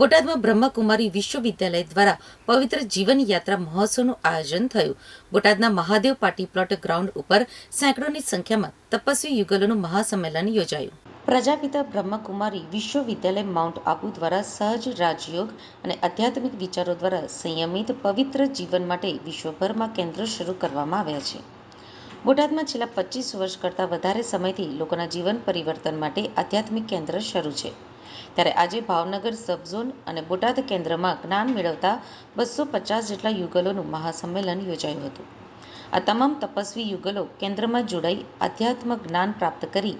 બોટાદમાં બ્રહ્મકુમારી વિશ્વવિદ્યાલય દ્વારા પવિત્ર જીવન યાત્રા મહોત્સવનું આયોજન થયું. બોટાદના મહાદેવ પાર્ટી પ્લોટ ગ્રાઉન્ડ ઉપર સેંકડોની સંખ્યામાં તપસ્વી યુગલોનું મહાસંમેલન યોજાયું. પ્રજાપિતા બ્રહ્મકુમારી વિશ્વવિદ્યાલય માઉન્ટ આબુ દ્વારા સહજ રાજયોગ અને આધ્યાત્મિક વિચારો દ્વારા સંયમિત પવિત્ર જીવન માટે વિશ્વભરમાં કેન્દ્ર શરૂ કરવામાં આવ્યા છે. બોટાદમાં છેલ્લા પચીસ વર્ષ કરતાં વધારે સમયથી લોકોના જીવન પરિવર્તન માટે આધ્યાત્મિક કેન્દ્ર શરૂ છે. ત્યારે આજે ભાવનગર સબઝોન અને બોટાદ કેન્દ્રમાં જ્ઞાન મેળવતા બસો પચાસ જેટલા યુગલોનું મહાસંમેલન યોજાયું હતું. આ તમામ તપસ્વી યુગલો કેન્દ્રમાં જોડાઈ આધ્યાત્મ જ્ઞાન પ્રાપ્ત કરી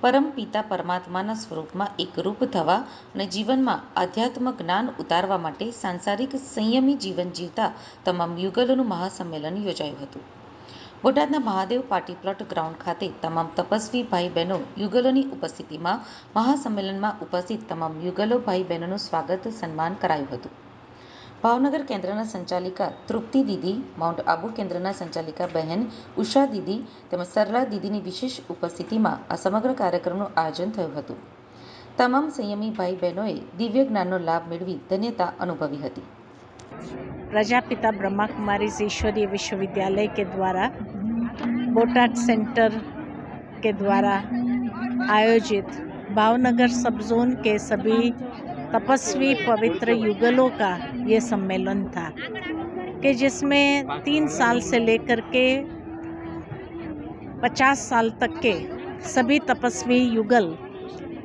પરમ પિતા પરમાત્માના સ્વરૂપમાં એકરૂપ થવા અને જીવનમાં આધ્યાત્મ જ્ઞાન ઉતારવા માટે સાંસારિક સંયમી જીવન જીવતા તમામ યુગલોનું મહાસંમેલન યોજાયું હતું. બોટાદના મહાદેવ પાટી પ્લોટ ગ્રાઉન્ડ ખાતે તમામ તપસ્વી ભાઈ બહેનો યુગલોની ઉપસ્થિતિમાં મહાસંમેલનમાં ઉપસ્થિત તમામ યુગલો ભાઈ બહેનોનું સ્વાગત, સન્માન કરાયું હતું. ભાવનગર કેન્દ્રના સંચાલિકા તૃપ્તિ દીદી, માઉન્ટ આબુ કેન્દ્રના સંચાલિકા બહેન ઉષા દીદી તેમજ સરલા દીદીની વિશેષ ઉપસ્થિતિમાં આ સમગ્ર કાર્યક્રમનું આયોજન થયું હતું. તમામ સંયમી ભાઈ બહેનોએ દિવ્ય જ્ઞાનનો લાભ મેળવી ધન્યતા અનુભવી હતી. પ્રજાપિતા બ્રહ્માકુમારી ઈશ્વરીય વિશ્વવિદ્યાલય કે દ્વારા बोटाड सेंटर के द्वारा आयोजित भावनगर सब जोन के सभी तपस्वी पवित्र युगलों का ये सम्मेलन था, कि जिसमें तीन साल से लेकर के पचास साल तक के सभी तपस्वी युगल,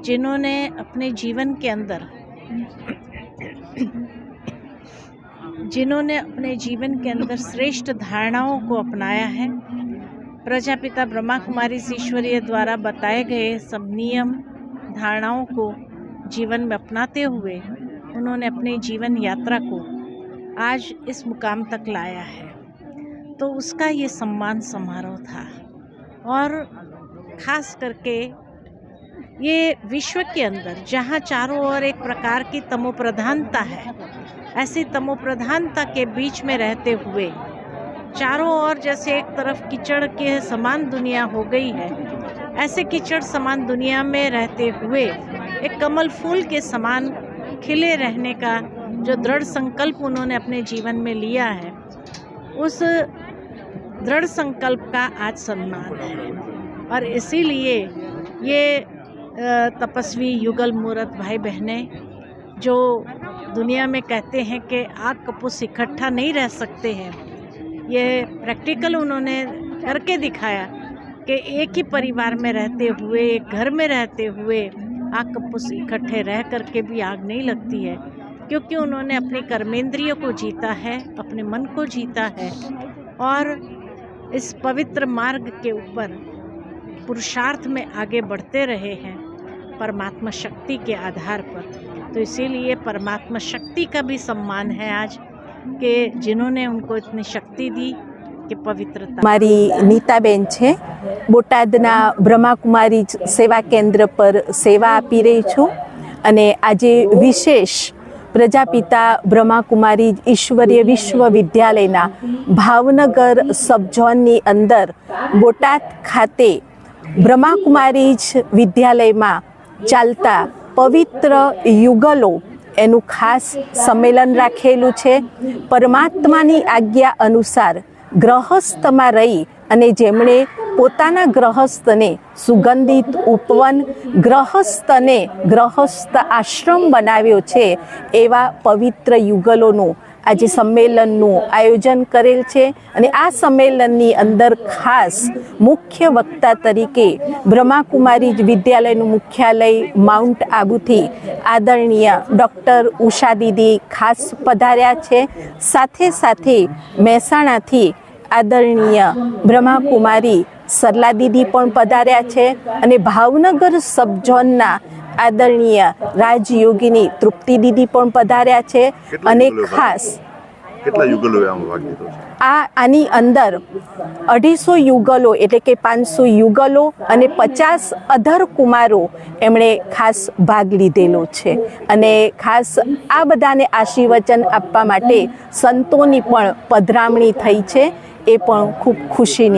जिन्होंने अपने जीवन के अंदर जिन्होंने अपने जीवन के अंदर श्रेष्ठ धारणाओं को अपनाया है प्रजापिता ब्रह्मा कुमारी ईश्वरीय द्वारा बताए गए सब नियम धारणाओं को जीवन में अपनाते हुए उन्होंने अपने जीवन यात्रा को आज इस मुकाम तक लाया है। तो उसका ये सम्मान समारोह था। और ख़ास करके ये विश्व के अंदर, जहाँ चारों ओर एक प्रकार की तमोप्रधानता है, ऐसी तमोप्रधानता के बीच में रहते हुए चारों ओर जैसे एक तरफ़ कीचड़ के समान दुनिया हो गई है, ऐसे कीचड़ समान दुनिया में रहते हुए एक कमल फूल के समान खिले रहने का जो दृढ़ संकल्प उन्होंने अपने जीवन में लिया है, उस दृढ़ संकल्प का आज सम्मान है। और इसीलिए ये तपस्वी युगल मूर्त भाई बहनें जो दुनिया में कहते हैं कि आग कपूस इकट्ठा नहीं रह सकते हैं ये प्रैक्टिकल उन्होंने करके दिखाया कि एक ही परिवार में रहते हुए, एक घर में रहते हुए आग कपूस इकट्ठे रह करके भी आग नहीं लगती है। क्योंकि उन्होंने अपने कर्मेंद्रियों को जीता है, अपने मन को जीता है और इस पवित्र मार्ग के ऊपर पुरुषार्थ में आगे बढ़ते रहे हैं, परमात्मा शक्ति के आधार पर। तो इसीलिए परमात्मा शक्ति का भी सम्मान है आज। कि जिन्होंने उनको इतनी शक्ति दी कि पवित्रता મારી નીતાબેન છે બોટાદના બ્રહ્માકુમારી જ સેવા કેન્દ્ર પર સેવા આપી રહી છું અને આજે વિશેષ પ્રજાપિતા બ્રહ્માકુમારી ઈશ્વરીય વિશ્વવિદ્યાલયના ભાવનગર સબઝોનની અંદર બોટાદ ખાતે બ્રહ્માકુમારી જ વિદ્યાલયમાં ચાલતા પવિત્ર યુગલો એનું ખાસ સંમેલન રાખેલું છે. પરમાત્માની આજ્ઞા અનુસાર ગ્રહસ્થમાં રહી અને જેમણે પોતાના ગ્રહસ્થને સુગંધિત ઉપવન, ગ્રહસ્થને ગ્રહસ્થ આશ્રમ બનાવ્યો છે, એવા પવિત્ર યુગલોનું આજે સંમેલનનું આયોજન કરેલ છે અને આ સંમેલનની અંદર ખાસ મુખ્ય વક્તા તરીકે બ્રહ્માકુમારી વિદ્યાલયનું મુખ્યાલય માઉન્ટ આબુથી આદરણીય ડૉક્ટર ઉષા દીદી ખાસ પધાર્યા છે. સાથે સાથે મહેસાણાથી આદરણીય બ્રહ્માકુમારી સરલા દીદી પણ પધાર્યા છે અને ભાવનગર સબઝોનના આદરણીય રાજયોગીની તૃપ્તિ દીદી પણ પધાર્યા છે અને ખાસ કેટલા યુગલોએ આમાં ભાગ લીધો છે? આ આની અંદર અઢીસો યુગલો એટલે કે પાંચસો યુગલો અને પચાસ અધર કુમારો એમણે ખાસ ભાગ લીધેલો છે. અને ખાસ આ બધાને આશીર્વચન આપવા માટે સંતોની પણ પધરામણી થઈ છે. એ પણ ખૂબ ખુશીની